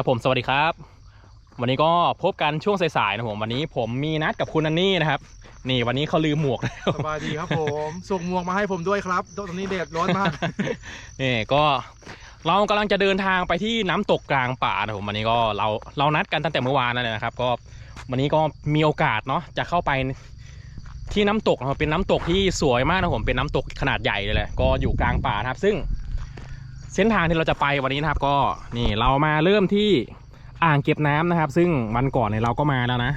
ครับผมสวัสดีครับ วันนี้ก็พบกันช่วงสายๆนะผมวันนี้ผมมีนัดกับคุณอันนี่นะครับ นี่วันนี้เขาลืมหมวกแล้วสบายดีครับผมส่งหมวกมาให้ผมด้วยครับตอนนี้แดดร้อนมาก นี่ก็เรากำลังจะเดินทางไปที่น้ำตกกลางป่านะผมวันนี้ก็เราเรานัดกันตั้งแต่เมื่อวานนั่นแหละนะครับ ก็วันนี้ก็มีโอกาสเนาะจะเข้าไปที่น้ำตกนะครับเป็นน้ำตกที่สวยมากนะผมเป็นน้ำตกขนาดใหญ่เลยแหละก็อยู่กลางป่านะครับ ซึ่ง เส้นทางที่เราจะไปวันนี้นะครับ ก็นี่เรามาเริ่มที่อ่างเก็บน้ำนะครับ ซึ่งวันก่อนเนี่ยเราก็มาแล้วนะ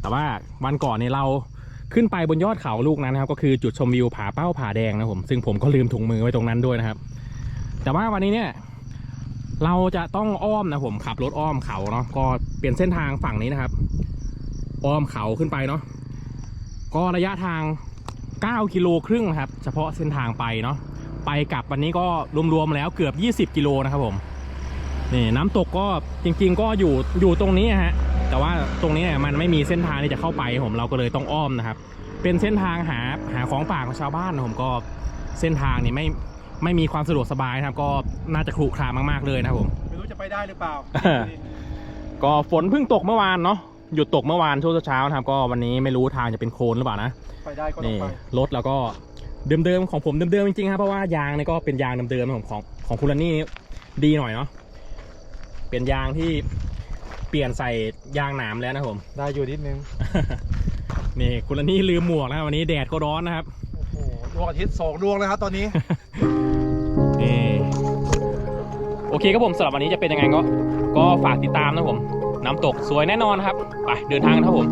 แต่ว่าวันก่อนเนี่ยเราขึ้นไปบนยอดเขาลูกนั้นนะครับ ก็คือจุดชมวิวผาเป้าผาแดงนะผมซึ่งผมก็ลืมถุงมือไว้ตรงนั้นด้วยนะครับ แต่ว่าวันนี้เนี่ยเราจะต้องอ้อมนะผมขับรถอ้อมเขาเนาะก็เปลี่ยนเส้นทางฝั่งนี้นะครับ อ้อมเขาขึ้นไปเนาะก็ระยะทาง 9 กิโลครึ่งครับ เฉพาะเส้นทางไปเนาะ ไปกลับวันนี้ก็รวมๆแล้วเกือบ 20 กิโลนะครับผมนี่น้ำตกก็จริง ๆ ก็อยู่อยู่ตรงนี้ฮะแต่ว่าตรงนี้เนี่ยมันไม่มีเส้นทางที่จะเข้าไปผมเราก็เลยต้องอ้อมนะครับ เป็นเส้นทางหาหาของป่าของชาวบ้านนะผมก็เส้นทางนี่ไม่ไม่มีความสะดวกสบายนะครับ ก็น่าจะขรุขระมาก ๆเลยนะครับผมไม่รู้จะไปได้หรือเปล่า ก็ฝนเพิ่งตกเมื่อวานเนาะหยุดตกเมื่อวานช่วงเช้าๆนะครับ ก็วันนี้ไม่รู้ทางจะเป็นโคลนหรือเปล่านะไปได้ก็ต้อนี่งไปรถแล้วก็ เดิมๆของผมเดิมๆจริงๆครับเพราะว่ายางนี่ก็เป็นยางเดิมๆของของของคุณลนี่ดีหน่อยเนาะเป็นยางที่เปลี่ยนใส่ยางหนามแล้วนะครับผม ได้อยู่นิดนึง นี่คุณลนี่ลืมหมวกนะครับวันนี้แดดก็ร้อนนะครับโอ้โหดวงอาทิตย์สองดวงเลยครับตอนนี้ นี่โอเคครับผมสำหรับวันนี้จะเป็นยังไงก็ก็ฝากติดตามนะผมน้ำตกสวยแน่นอนครับ ไปเดินทางกันครับผม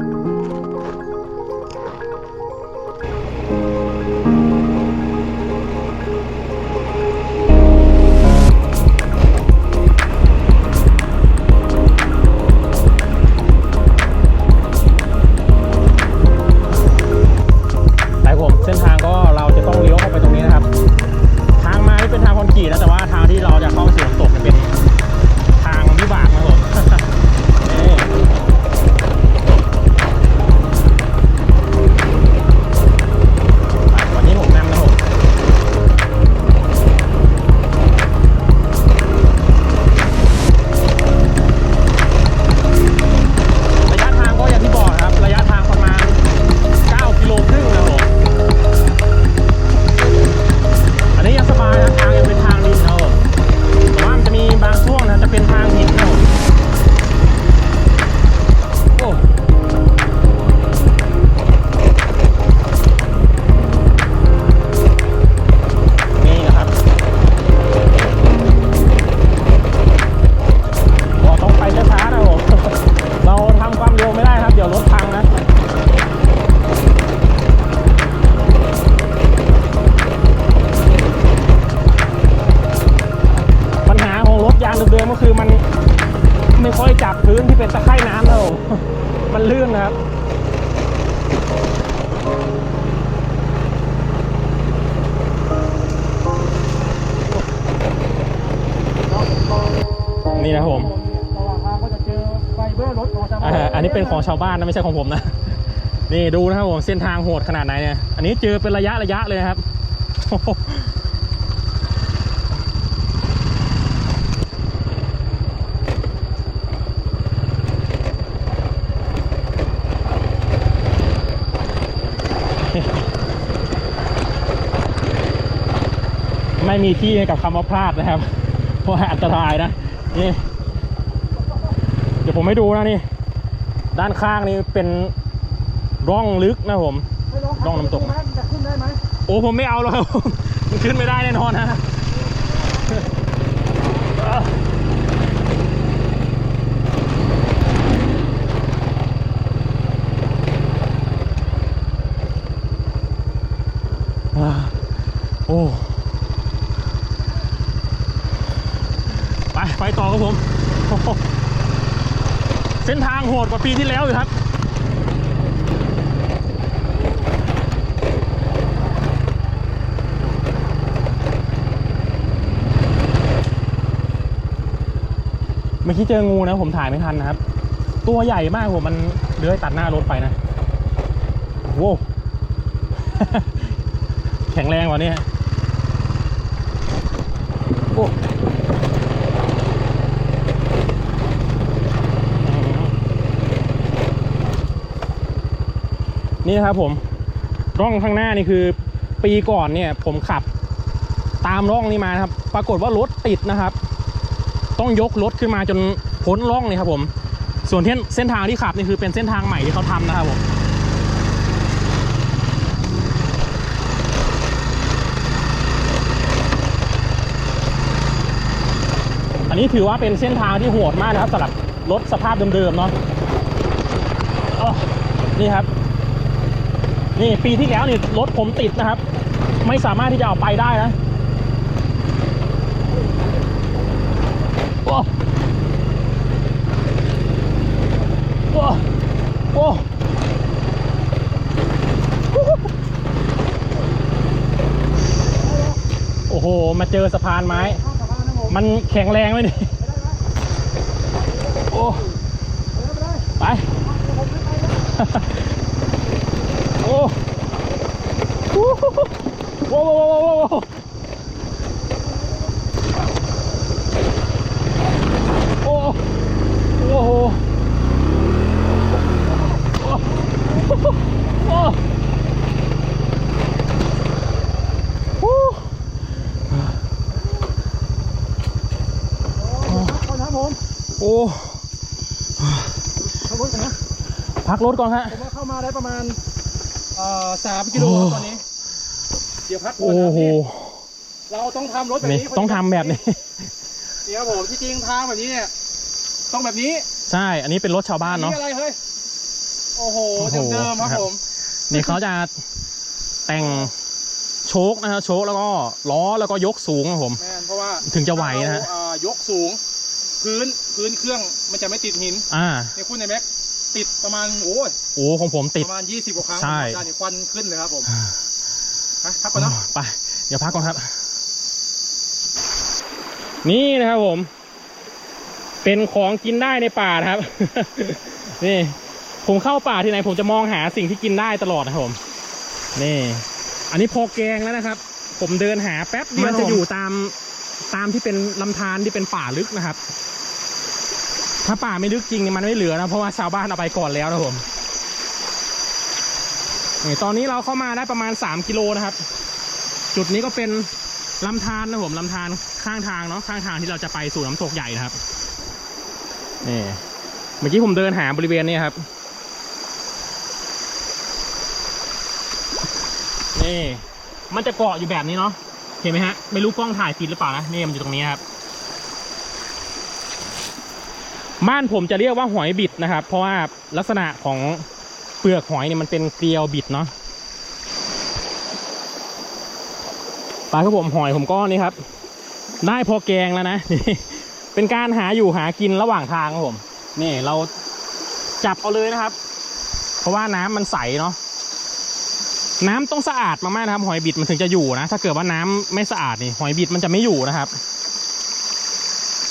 บ้านนะไม่ใช่ของผมนะ นี่ดูนะครับผมเส้นทางโหดขนาดไหนเนี่ย อันนี้เจอเป็นระยะระยะเลยนะครับ ไม่มีที่ให้กับคำว่าพลาดนะครับ เพราะอันตรายนะ นี่ เดี๋ยวผมให้ดูนะนี่ ด้านข้างนี่เป็นร่องลึกนะผมให้ลองลองน้ำตกไหมจะขึ้นได้ไหมโอ้ผมไม่เอาหรอกครับมันขึ้นไม่ได้แน่นอนนะอ่าโอ้ ไป ไปต่อครับผมโอ้โหเส้นทางโหดกว่าปีที่แล้วอยู่ครับ เมื่อกี้เจองูนะผมถ่ายไม่ทันนะครับ ตัวใหญ่มากผมมันเลื้อยตัดหน้ารถไปนะโว้ แข็งแรงกว่านี้ นี่นะครับผมร่องข้างหน้านี่คือ ปีก่อนเนี่ยผมขับตามร่องนี้มาครับ ปรากฏว่ารถติดนะครับ ต้องยกรถขึ้นมาจนพ้นร่องเลยครับผม ส่วนเส้นเส้นทางที่ขับนี่คือเป็นเส้นทางใหม่ที่เขาทำนะครับผมอันนี้ถือว่าเป็นเส้นทางที่โหดมากนะครับสำหรับรถสภาพเดิมๆเนาะนี่ครับ นี่ปีที่แล้วนี่รถผมติดนะครับ ไม่สามารถที่จะเอาไปได้นะโอ้โอ้โอ้โอ้โห มาเจอสะพานไม้ มันแข็งแรงไหมนี่ โอ้ ไป โอ้โอ้โหโว้โว้โว้โว้โว้โอ้โอ้โหโอ้โอ้โอ้ เข้าน้ำผม โอ้ เข้ารถกันนะ พัก รถก่อนฮะผมว่าเข้ามาได้ประมาณเอ่อสามกิโลโอ้ตอนนี้ เดี๋ยวพักก่อนโอ้นะโหพี่เราต้องทำรถแบบนี่นี้ต้องทำแบบนี้เดี๋ยวผมที่จริงทางแบบนี้เนี่ยต้องแบบนี้ใช่อันนี้เป็นรถชาวบ้านเนาะอะไรเฮ้ยโอ้โหโอ้โหเดิมๆครับครับผมนี่เขาจะแต่งโชคนะครับโชคแล้วก็ล้อแล้วก็ยกสูงครับผมแม่นเพราะว่าถึงจะไหวนะฮะเราอ่ายกสูง พื้นพื้นเครื่องมันจะไม่ติดหิน อ่าในคุณในแม็ก ติดประมาณโอ้ยโอ้ของผมติดประมาณ20กว่าครั้งใช่ด้านนี้ควันขึ้นเลยครับผมฮะพักก่อนเนาะไปเดี๋ยวพักก่อนครับ นี่นะครับผม เป็นของกินได้ในป่านะครับ นี่ ผมเข้าป่าที่ไหน ผมจะมองหาสิ่งที่กินได้ตลอดนะครับผม นี่ อันนี้พอแกงแล้วนะครับ ผมเดินหาแป๊บเดียวมันจะอยู่ตามตามที่เป็นลำธารที่เป็นป่าลึกนะครับ ถ้าป่าไม่ลึกจริงเนี่ยมันไม่เหลือนะเพราะว่าชาวบ้านเอาไปก่อนแล้วนะผมนี่ตอนนี้เราเข้ามาได้ประมาณ 3 กิโลนะครับ จุดนี้ก็เป็นลำธารนะผมลำธารข้างทางเนาะข้างทางที่เราจะไปสู่น้ำตกใหญ่นะครับนี่เมื่อกี้ผมเดินหาบริเวณนี้ครับ นี่ มันจะเกาะอยู่แบบนี้เนาะเห็นไหมฮะ ไม่รู้กล้องถ่ายติดหรือเปล่านะนี่มันอยู่ตรงนี้ครับ บ้านผมจะเรียกว่าหอยบิดนะครับ เพราะว่าลักษณะของเปลือกหอยเนี่ยมันเป็นเกลียวบิดเนาะปลาครับผมหอยผมก็นี่ครับ ได้พอแกงแล้วนะเป็นการหาอยู่หากินระหว่างทางครับผมนี่เราจับเอาเลยนะครับ เพราะว่าน้ำมันใสเนาะน้ำต้องสะอาดมากๆนะครับ หอยบิดมันถึงจะอยู่นะถ้าเกิดว่าน้ำไม่สะอาดนี่หอยบิดมันจะไม่อยู่นะครับ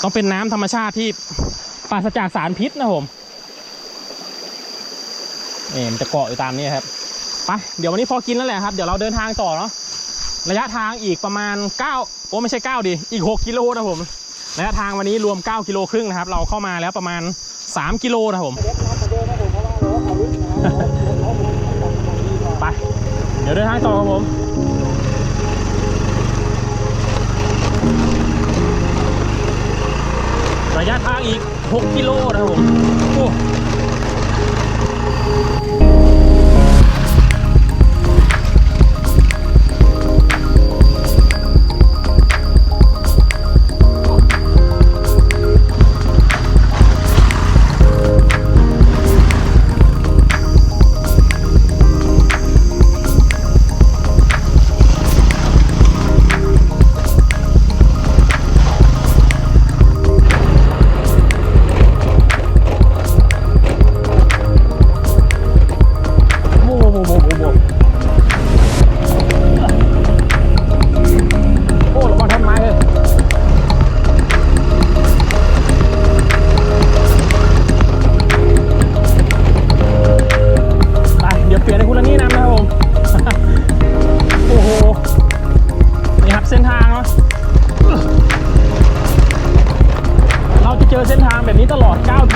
ต้องเป็นน้ำธรรมชาติที่ ปราศจากสารพิษนะผมนี่มันจะเกาะอยู่ตามนี้ครับไปเดี๋ยววันนี้พอกินแล้วแหละครับ เดี๋ยวเราเดินทางต่อเนาะระยะทางอีกประมาณ 9 โอ้ไม่ใช่ 9 ดิ อีก 6 กิโลนะผมระยะทางวันนี้รวม 9 กิโลครึ่งนะครับ เราเข้ามาแล้วประมาณ 3 กิโลนะผมไป เดี๋ยวเดินทางต่อครับผม ระยะทางอีก 6 กิโลนะครับผมโอ้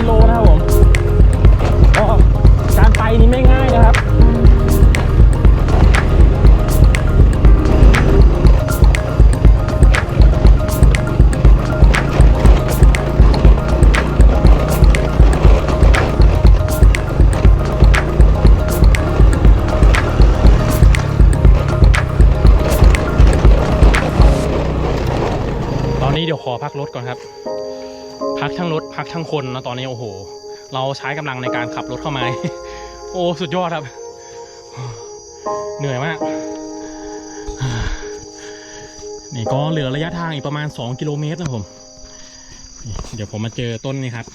โลนะครับผม คนนะตอนนี้โอ้โห เราใช้กำลังในการขับรถเข้ามา โอ้ สุดยอดครับ เหนื่อยมาก นี่ก็เหลือระยะทางอีกประมาณ 2 กิโลเมตรนะผม เดี๋ยวผมมาเจอต้นนี้ครับ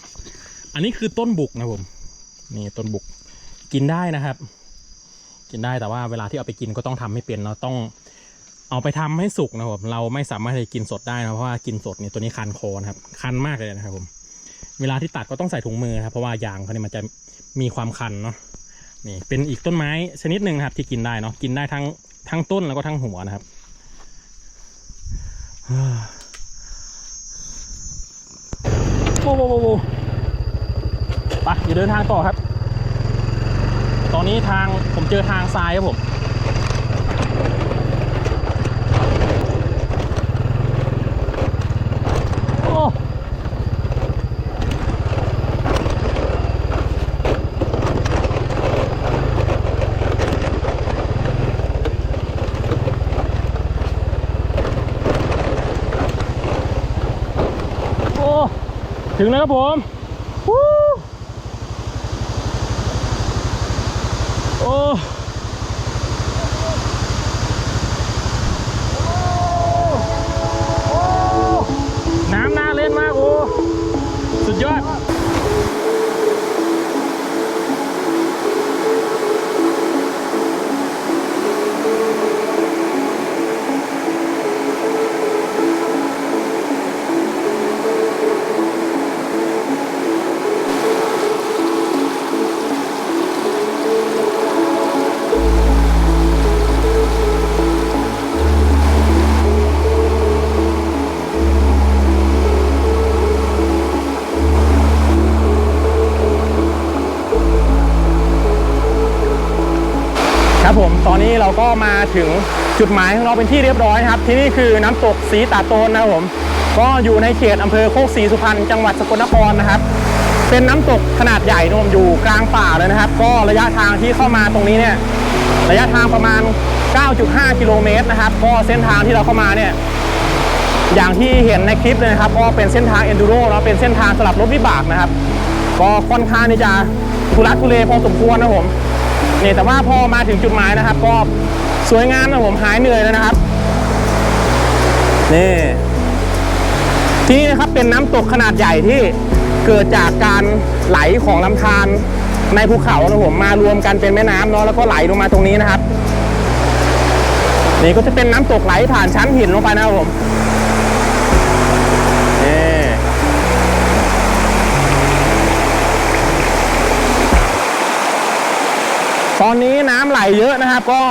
อันนี้คือต้นบุกนะผม นี่ต้นบุก กินได้นะครับ กินได้แต่ว่าเวลาที่เอาไปกินก็ต้องทำให้เป็นเราต้องเอาไปทำให้สุกนะครับ เราไม่สามารถจะกินสดได้นะเพราะว่ากินสดเนี่ยตัวนี้คันคอนะครับ คันมากเลยนะครับผม เวลาที่ตัดก็ต้องใส่ถุงมือนะครับเพราะว่ายางเขาเนี่ยมันจะมีความคันเนาะนี่เป็นอีกต้นไม้ชนิดหนึ่งนะครับที่กินได้เนาะกินได้ทั้งทั้งต้นแล้วก็ทั้งหัวนะครับโว้โวโวโวไปเดี๋ยวเดินทางต่อครับ ตอนนี้ทางผมเจอทางทรายครับผม โอ้ โอ้ ถึงแล้วครับผม ครับผมตอนนี้เราก็มาถึงจุดหมายของเราเป็นที่เรียบร้อยครับ ที่นี่คือน้ำตกสีตาโตนนะครับผม ก็อยู่ในเขตอำเภอโคกศรีสุพรรณจังหวัดสกลนครนะครับ เป็นน้ำตกขนาดใหญ่นมอยู่กลางป่าเลยนะครับ ก็ระยะทางที่เข้ามาตรงนี้เนี่ยระยะทางประมาณ 9.5 กิโลเมตรนะครับ ก็เส้นทางที่เราเข้ามาเนี่ยอย่างที่เห็นในคลิปเลยนะครับก็เป็นเส้นทางเอนดูโรเนาะเป็นเส้นทางสำหรับรถวิบากนะครับ ก็ค่อนข้างที่จะทุรักทุเลพอสมควรนะผม นี่แต่ว่าพอมาถึงจุดหมายนะครับ ก็สวยงามนะผมหายเหนื่อยเลยนะครับนี่ที่นี่นะครับเป็นน้ำตกขนาดใหญ่ที่เกิดจากการไหลของลำธารในภูเขานะผมมารวมกันเป็นแม่น้ำเนาะแล้วก็ไหลลงมาตรงนี้นะครับนี่ก็จะเป็นน้ำตกไหลผ่านชั้นหินลงไปนะครับผม ไหลเยอะนะครับ ก็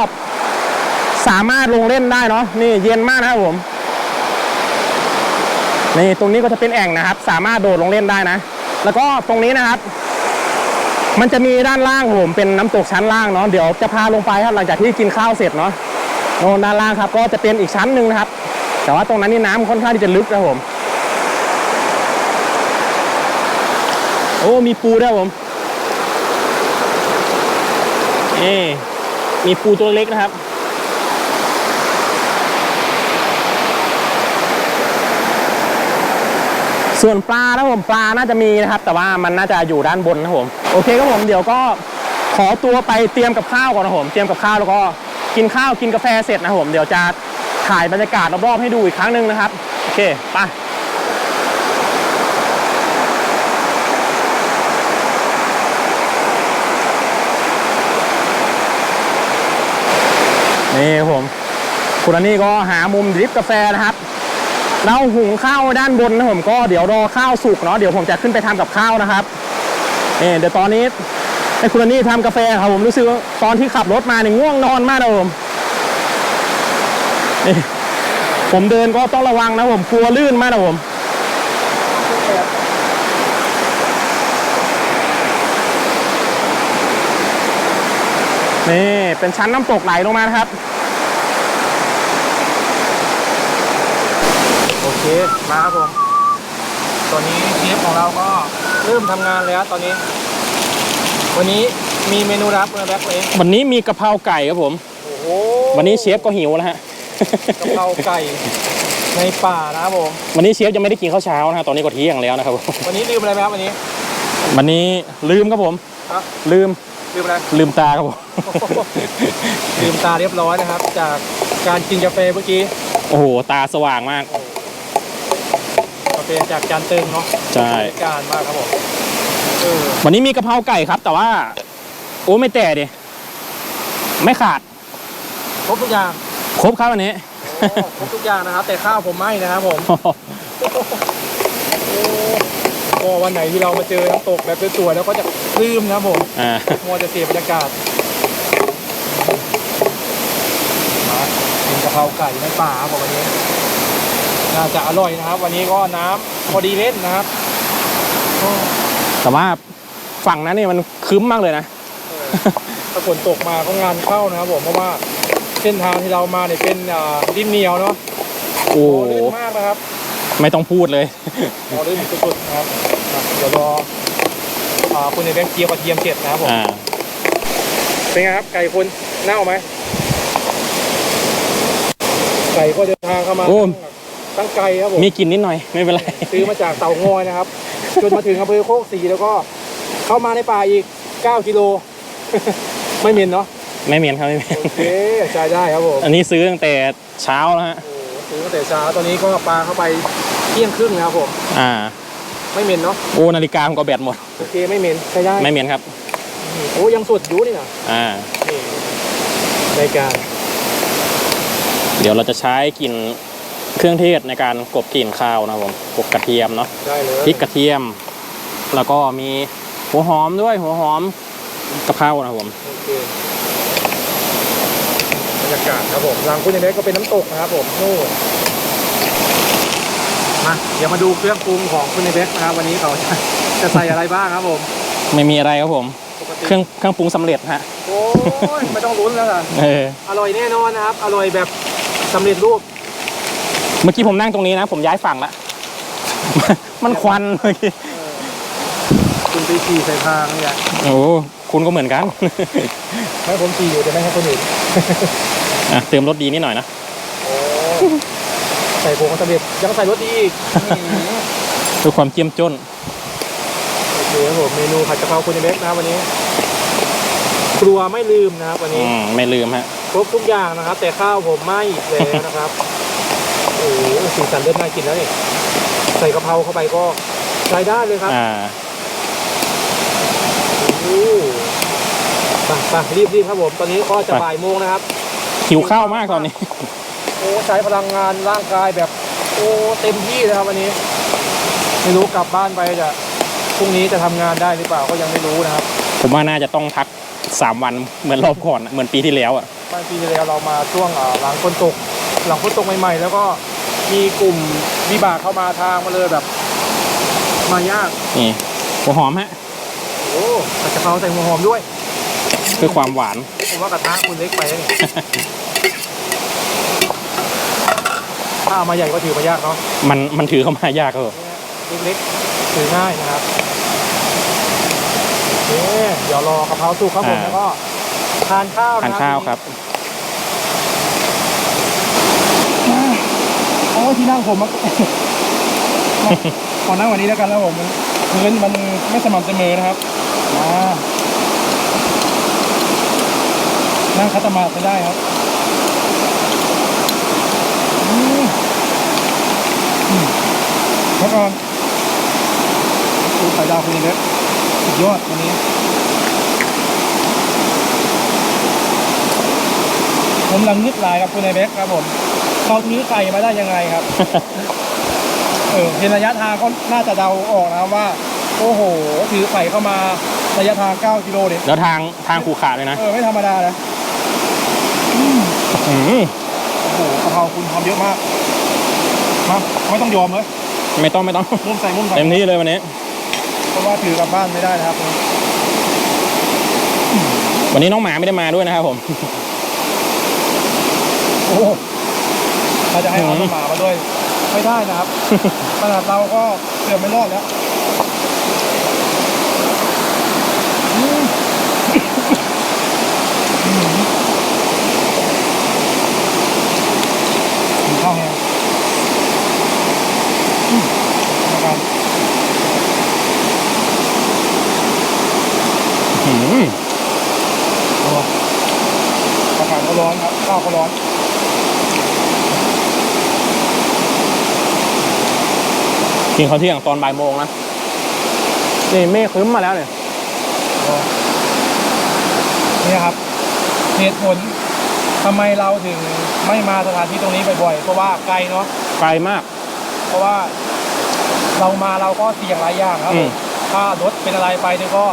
สามารถลงเล่นได้เนาะนี่เย็นมากนะครับผมนี่ตรงนี้ก็จะเป็นแอ่งนะครับ สามารถโดดลงเล่นได้นะ แล้วก็ตรงนี้นะครับ มันจะมีด้านล่างผมเป็นน้ำตกชั้นล่างเนาะเดี๋ยวจะพาลงไปครับหลังจากที่กินข้าวเสร็จเนาะโน่นด้านล่างครับ ก็จะเป็นอีกชั้นหนึ่งนะครับ แต่ว่าตรงนั้นนี่น้ำค่อนข้างที่จะลึกนะผมโอ้มีปูด้วยผมนี่ มีปูตัวเล็กนะครับ ส่วนปลานะผมปลาน่าจะมีนะครับ แต่ว่ามันน่าจะอยู่ด้านบนนะผม โอเคครับผมเดี๋ยวก็ขอตัวไปเตรียมกับข้าวก่อนนะผม เตรียมกับข้าวแล้วก็กินข้าวกินกาแฟเสร็จนะผม เดี๋ยวจะถ่ายบรรยากาศรอบๆให้ดูอีกครั้งหนึ่งนะครับ โอเคไป นี่ผมคุณอันนี้ก็หามุมดริฟกาแฟนะครับเราหุงข้าวด้านบนนะผมก็เดี๋ยวรอข้าวสุกเนาะเดี๋ยวผมจะขึ้นไปทำกับข้าวนะครับนี่เดี๋ยวตอนนี้ให้คุณอันนี่ทำกาแฟครับผมรู้สึกว่าตอนที่ขับรถมาเนี่ยง่วงนอนมากนะผมนี่ผมเดินก็ต้องระวังนะผมกลัวลื่นมากนะผม นี่เป็นชั้นน้ำตกไหลลงมานะครับ โอเคมาครับผมตอนนี้เชฟของเราก็เริ่มทำงานแล้วตอนนี้ วันนี้มีเมนูรับเมื่อแบ็คเองวันนี้มีกะเพราไก่ครับผม โอ้โหวันนี้เชฟก็หิวแล้วฮะกะเพราไก่นในป่านะครับผม วันนี้เชฟยังไม่ได้กินข้าวเช้านะครับตอนนี้ก็เที่ยงแล้วนะครับผมวันนี้ลืมอะไรไหมครับวันนี้ วันนี้ลืมครับผม ครับ ลืม ลืมอะไรลืมตาครับผม ลืมตาเรียบร้อยนะครับ จากการกินกาแฟเมื่อกี้ โอ้โห ตาสว่างมาก กาแฟจากจานเติงเนาะใช่การมากครับผมเออวันนี้มีกะเพราไก่ครับ แต่ว่า โอ้ไม่แต่ดิไม่ขาด ครบทุกอย่างครบครับวันนี้ โอ้ครบทุกอย่างนะครับ แต่ข้าวผมไม่นะครับผมโอ้ก็วันไหนที่เรามาเจอน้ำตกแบบสวยๆแล้วก็จะ ลืมนะครับผมอ่ามัวจะเสียบรรยากาศมากินกะเพราไก่ในป่าครับผมวันนี้ น่าจะอร่อยนะครับ วันนี้ก็น้ำพอดีเล่นนะครับโอ้แต่ว่าฝั่งนั้นนี่มันครึ้มมากเลยนะ เออ ถ้าฝนตกมาก็งานเข้านะครับผมเพราะว่าเส้นทางที่เรามาเนี่ยเป็นอ่าดินเหนียวเนาะโอ้โอ้โหลื่นมากนะครับไม่ต้องพูดเลยโอ้ลื่นสุดๆนะครับอะเดี๋ยวรอ อ่าคุณในแบงค์เจียวกระเทียมเสร็จนะครับผมอ่าเป็นไงครับไก่คุณเน่าไหมไก่ก็เดินทางเข้ามาโอ้ตั้งไกลครับผมมีกลินนิดหน่อยไม่เป็นไรซื้อมาจากเต่างอยนะครับ จนมาถึงอำเภอโคกศรีแล้วก็เข้ามาในป่าอีก 9 กิโล ไม่เหม็นเนาะไม่เหม็นครับไม่เหม็นโอเคใช้ได้ครับผมอันนี้ซื้อตั้งแต่เช้าแล้วฮะโอ้โหซื้อตั้งแต่เช้าตอนนี้ก็ปลาเข้าไปเที่ยงครึ่งนะครับผมอ่า ไม่เหม็นเนาะโอ้นาฬิกาผมก็แบตหมดโอเคไม่เหม็นใช้ได้ไม่เหม็นครับโอ้ยังสดอยู่นี่นะอ่านี่รายการ เดี๋ยวเราจะใช้กลิ่นเครื่องเทศในการกลบกลิ่นข้าวนะครับผมกลบกระเทียมเนาะได้เลยพริกกระเทียม แล้วก็มีหัวหอมด้วยหัวหอมกะเพรานะครับผมโอเคบรรยากาศครับผมรังคุณในเล็กก็เป็นน้ำตกนะครับผมนู่น มาเดี๋ยวมาดูเครื่องปรุงของคุณในเล็กนะครับ วันนี้เขาจะจะใส่อะไรบ้างครับผมไม่มีอะไรครับผม ปกติเครื่องเครื่องปรุงสำเร็จฮะ โอ้ยไม่ต้องลุ้นแล้วล่ะเออ อร่อยแน่นอนนะครับ อร่อยแบบสำเร็จรูปเมื่อกี้ผมนั่งตรงนี้นะ ผมย้ายฝั่งละ มันควันเมื่อกี้คุณไปขี่ใส่ทางนี่แหละโอ้ คุณก็เหมือนกัน ให้ผมขี่อยู่แต่ไม่ให้คนอื่น อะเติมรสดีนิดหน่อยนะ โอ้ ใส่ผงสำเร็จยังใส่รสดีอีกอื้อหือเพื่อความเจียมจนโอเคครับผมเมนูผัดกะเพราคุณเบกนะครับวันนี้ ครัวไม่ลืมนะครับวันอืนี้มไม่ลืมฮะครบทุกอย่างนะครับ แต่ข้าวผมไม่อีกแล้วนะครับโอ้โหสีสันเริ่มน่ากินแล้วนี่ใส่กะเพราเข้าไปก็ใช้ได้เลยครับอ่าโอ้ไปไปรีบรีบครับผม ตอนนี้ก็จะไปบ่ายโมงนะครับ หิวข้าวมากตอนนี้ โอ้ใช้พลังงานร่างกายแบบโอ้เต็มที่เลยครับวันนี้ ไม่รู้กลับบ้านไปจะพรุ่งนี้จะทำงานได้หรือเปล่าก็ยังไม่รู้นะครับ ผมว่าน่าจะต้องพักสามวันเหมือนรอบก่อนอะเหมือนปีที่แล้วอะบางปีที่แล้วเรามาช่วงอ่าหลังฝนตก หลังฝนตกใหม่ๆ แล้วก็มีกลุ่มวิบากเข้ามาทางมาเลยแบบ มายากนี่หัวหอมฮะโอ้ผัดกะเพราใส่หัวหอมด้วยเพื่อความหวานผมว่ากระทะคุณเล็กไปนะนี่ถ้า เอามาใหญ่ก็ถือมายากเนาะมันมันถือเข้ามายากครับเนี่ยเล็กๆถือง่ายนะครับโอเคเดี๋ยวรอกะเพราสุกครับผมอ่าแล้วก็ทานข้าวทานนะข้าวครับโอ้ยที่นั่งผมอะขอนั่งวันนี้แล้วกันแล้วผมพื้นมันไม่สม่ำเสมอนะครับมานั่งคัตมาธิไม่ได้ครับอืมอืม แล้วก็ดูไข่ดาวคุณเล็กสุดยอดวันนี้ผมลังนึกหลายกับคุณในเบคครับผมเขาถือไข่มาได้ยังไงครับ เออเห็นระยะทางก็น่าจะเดาออกนะครับว่า โอ้โห ถือไข่เข้ามาระยะทาง 9 กิโลเนี่ยแล้วทางทางขูขาเลยนะ เออ ไม่ธรรมดานะอืมโอ้โหกะเพราคุณทำเยอะมากมาไม่ต้องยอมเลย ไม่ต้องไม่ต้อง มุ่มใส่มุ่มใส่เต็มที่เลยวันนี้ เพราะว่าถือกลับบ้านไม่ได้นะครับวันนี้น้องหมาไม่ได้มาด้วยนะครับผม โอ้โหเราจะให้เอาอืมหมามาด้วย ไม่ได้นะครับขนาดเราก็เกือบไม่รอดแล้วอืมอืมกินข้าวแห้ง อืมอากาศก็ร้อนครับข้าวก็ร้อนกินข้าวเที่ยงตอนบ่ายโมงนะนี่เมฆครึ้มมาแล้วเนี่ยนี่ครับเหตุผลทำไมเราถึงไม่มาสถานที่ตรงนี้บ่อยๆเพราะว่าไกลเนาะไกลมาก เพราะว่าเรามาเราก็เสี่ยงหลายอย่างครับอืม ถ้ารถเป็นอะไรไปเนี่ยก็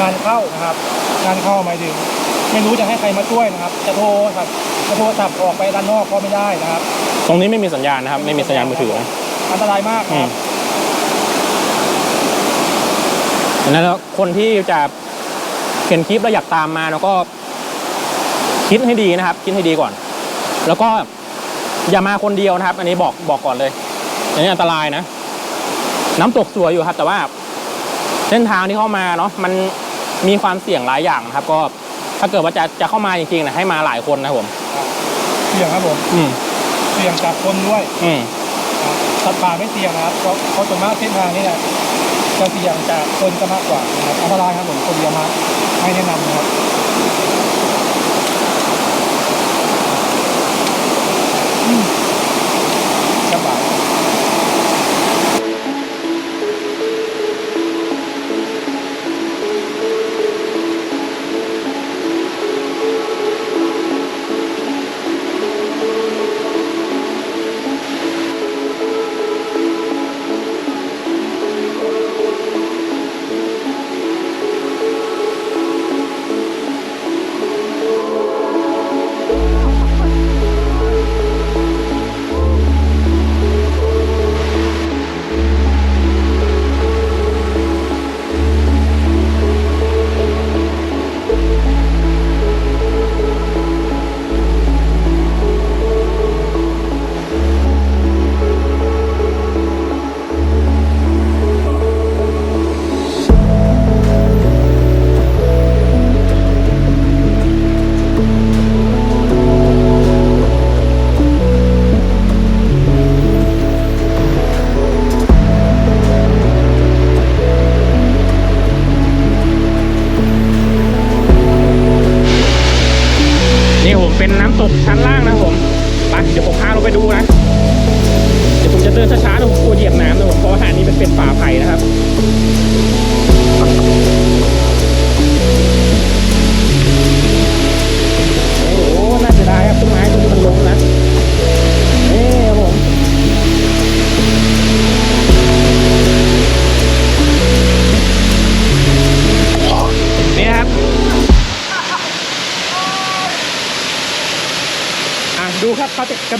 งานเข้านะครับงานเข้าหมายถึง ไม่รู้จะให้ใครมาช่วยนะครับ จะโทรครับจะโทรศัพท์ออกไปด้านนอกก็ไม่ได้นะครับ ตรงนี้ไม่มีสัญญาณนะครับ ไม่มีสัญญาณมือถือนะอันตรายมากอืนะคมรับดังนั้นแล้วคนที่จะเห็นคลิปแล้วอยากตามมาแล้วก็ คิดให้ดีนะครับ คิดให้ดีก่อน แล้วก็อย่ามาคนเดียวนะครับ อันนี้บอกบอกก่อนเลยอันนี้อันตรายนะ น้ำตกสวยอยู่ครับ แต่ว่า เส้นทางที่เข้ามาเนาะมัน มีความเสี่ยงหลายอย่างนะครับ ก็ถ้าเกิดว่าจะจะเข้ามาจริงๆนะให้มาหลายคนนะครับผม เสี่ยงครับผมอืมเสี่ยงจากคนด้วยอืมครับสัตว์ป่าไม่เสี่ยงนะครับเพราะเพราะส่วนมากเส้นทางนี้แหละจะเสี่ยงจากคนจะมากกว่านะครับอันตรายครับผมคนเดียวมาไม่แนะนำนะครับอืมสบาย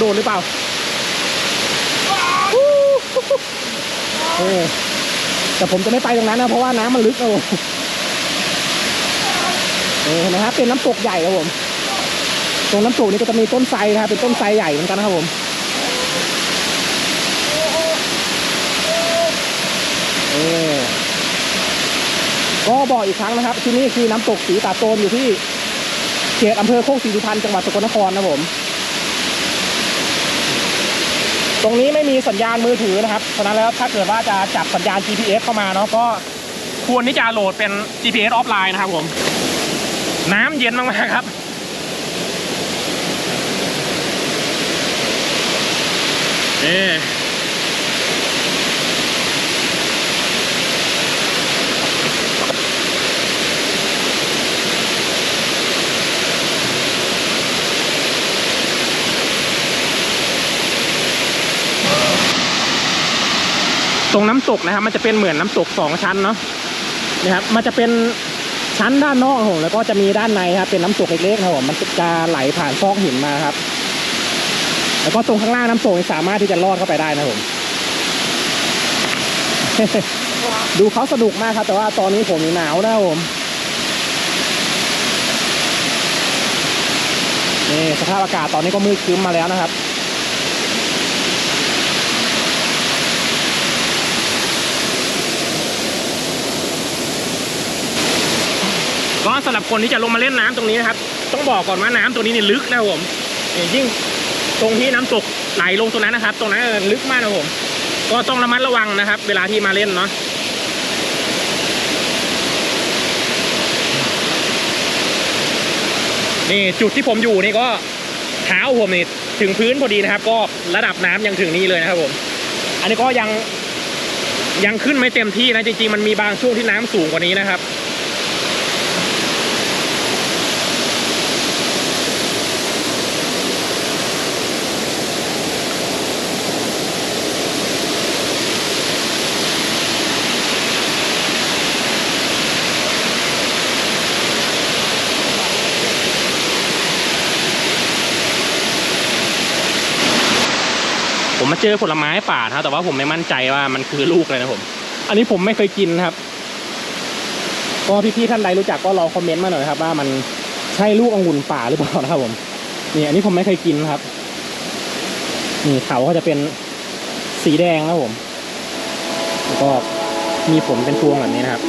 ครับเขาจะกระโดดหรือเปล่าเออแต่ผมจะไม่ไปตรงนั้นนะเพราะว่าน้ำมันลึกนะผมเออเห็นะครับเป็นน้ำตกใหญ่ครับผม ตรงน้ำตกนี้ก็จะมีต้นไทรนะครับเป็นต้นไทรใหญ่เหมือนกันนะครับผมเออก็บอกอีกครั้งนะครับ ที่นี่คือน้ำตกสีตาโตนอยู่ที่เขตอำเภอโคกศรีสุพรรณจังหวัดสกลนครนะครับผม ตรงนี้ไม่มีสัญญาณมือถือนะครับเพราะนั้นแล้วถ้าเกิดว่าจะจับสัญญาณ GPS เข้ามาเนาะก็ควรที่จะโหลดเป็น GPS ออฟไลน์นะครับผม น้ำเย็นมากๆครับเอ๊ รงน้ำตกนะครับ มันจะเป็นเหมือนน้ำตกสองชั้นเนาะนะครับ มันจะเป็นชั้นด้านนอกผมแล้วก็จะมีด้านในครับเป็นน้ำตกเล็กๆนะครับผมมันจะไหลผ่านซอกหินมาครับ แล้วก็ตรงข้างล่างน้ำตกสามารถที่จะลอดเข้าไปได้นะผมดูเขาสนุกมากครับ แต่ว่าตอนนี้ผมหนาวนะผมนี่สภาพอากาศตอนนี้ก็มืดครึ้มมาแล้วนะครับ หรับคนที่จะลงมาเล่นน้ำตรงนี้นะครับ ต้องบอกก่อนว่าน้ำตรงนี้นี่ลึกนะผมยิ่งตรงที่น้ำตกไหลลงตรงนั้นนะครับ ตรงนั้นลึกมากนะผมก็ต้องระมัดระวังนะครับ เวลาที่มาเล่นเนาะนี่จุดที่ผมอยู่นี่ก็เท้าผมนี่ถึงพื้นพอดีนะครับ ก็ระดับน้ำยังถึงนี่เลยนะครับผม อันนี้ก็ยังยังขึ้นไม่เต็มที่นะจริงๆมันมีบางช่วงที่น้ำสูงกว่านี้นะครับ ผมมาเจอผลไม้ป่านะครับแต่ว่าผมไม่มั่นใจว่ามันคือลูกเลยนะผม อันนี้ผมไม่เคยกินครับก็พี่ๆท่านใดรู้จักก็ลองคอมเมนต์มาหน่อยครับ ว่ามันใช่ลูกองุ่นป่าหรือเปล่านะครับผมนี่อันนี้ผมไม่เคยกินครับนี่เขาก็จะเป็นสีแดงนะผมแล้วก็มีผลเป็นพวงแบบนี้นะครับ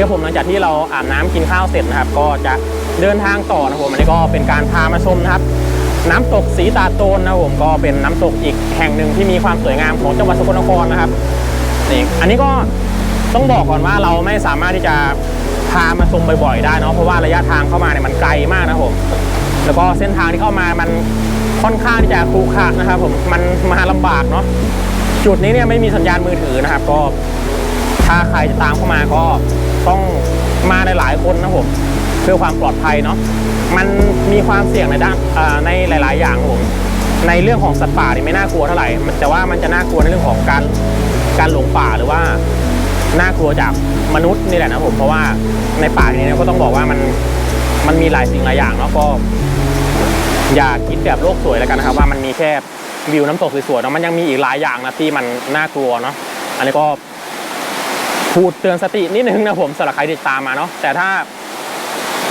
ครับผมหลังจากที่เราอาบน้ำกินข้าวเสร็จนะครับ ก็จะเดินทางต่อนะผมอันนี้ก็เป็นการพามาชมนะครับ น้ำตกสีตาโตนนะผมก็เป็นน้ำตกอีกแห่งหนึ่งที่มีความสวยงามของจังหวัดสกลนครนะครับนี่อันนี้ก็ต้องบอกก่อนว่าเราไม่สามารถที่จะพามาชมบ่อยๆได้เนาะเพราะว่าระยะทางเข้ามาเนี่ยมันไกลมากนะผมแล้วก็เส้นทางที่เข้ามามันค่อนข้างที่จะครุขระนะครับผมมันมาลำบากเนาะจุดนี้เนี่ยไม่มีสัญญาณมือถือนะครับ ก็ถ้าใครจะตามเข้ามาก็ ต้องมาในหลายคนนะผมเพื่อความปลอดภัยเนาะมันมีความเสี่ยงในด้านในหลาย ๆ อย่างผมในเรื่องของสัตว์ป่านี่ไม่น่ากลัวเท่าไหร่แต่ว่ามันจะน่ากลัวในเรื่องของการการหลงป่าหรือว่าน่ากลัวจากมนุษย์นี่แหละนะผมเพราะว่าในป่าทีนี้ก็ต้องบอกว่ามันมันมีหลายสิ่งหลายอย่างเนาะก็ อย่าคิดแบบโลกสวยแล้วกันนะครับ ว่ามันมีแค่วิวน้ำตกสวยๆเนาะมันยังมีอีกหลายอย่างนะที่มันน่ากลัวเนาะอันนี้ก็ พูดเตือนสตินิดนึงนะผมสำหรับใครติดตามมาเนาะแต่ถ้า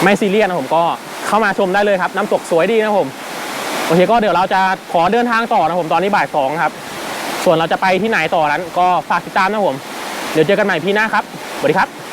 ไม่ซีเรียสนะผมก็เข้ามาชมได้เลยครับ น้ำตกสวยดีนะผมโอเคก็เดี๋ยวเราจะขอเดินทางต่อนะผมตอนนี้บ่ายสองครับ ส่วนเราจะไปที่ไหนต่อนั้น ก็ฝากติดตามนะผม เดี๋ยวเจอกันใหม่พี่หน้าครับสวัสดีครับ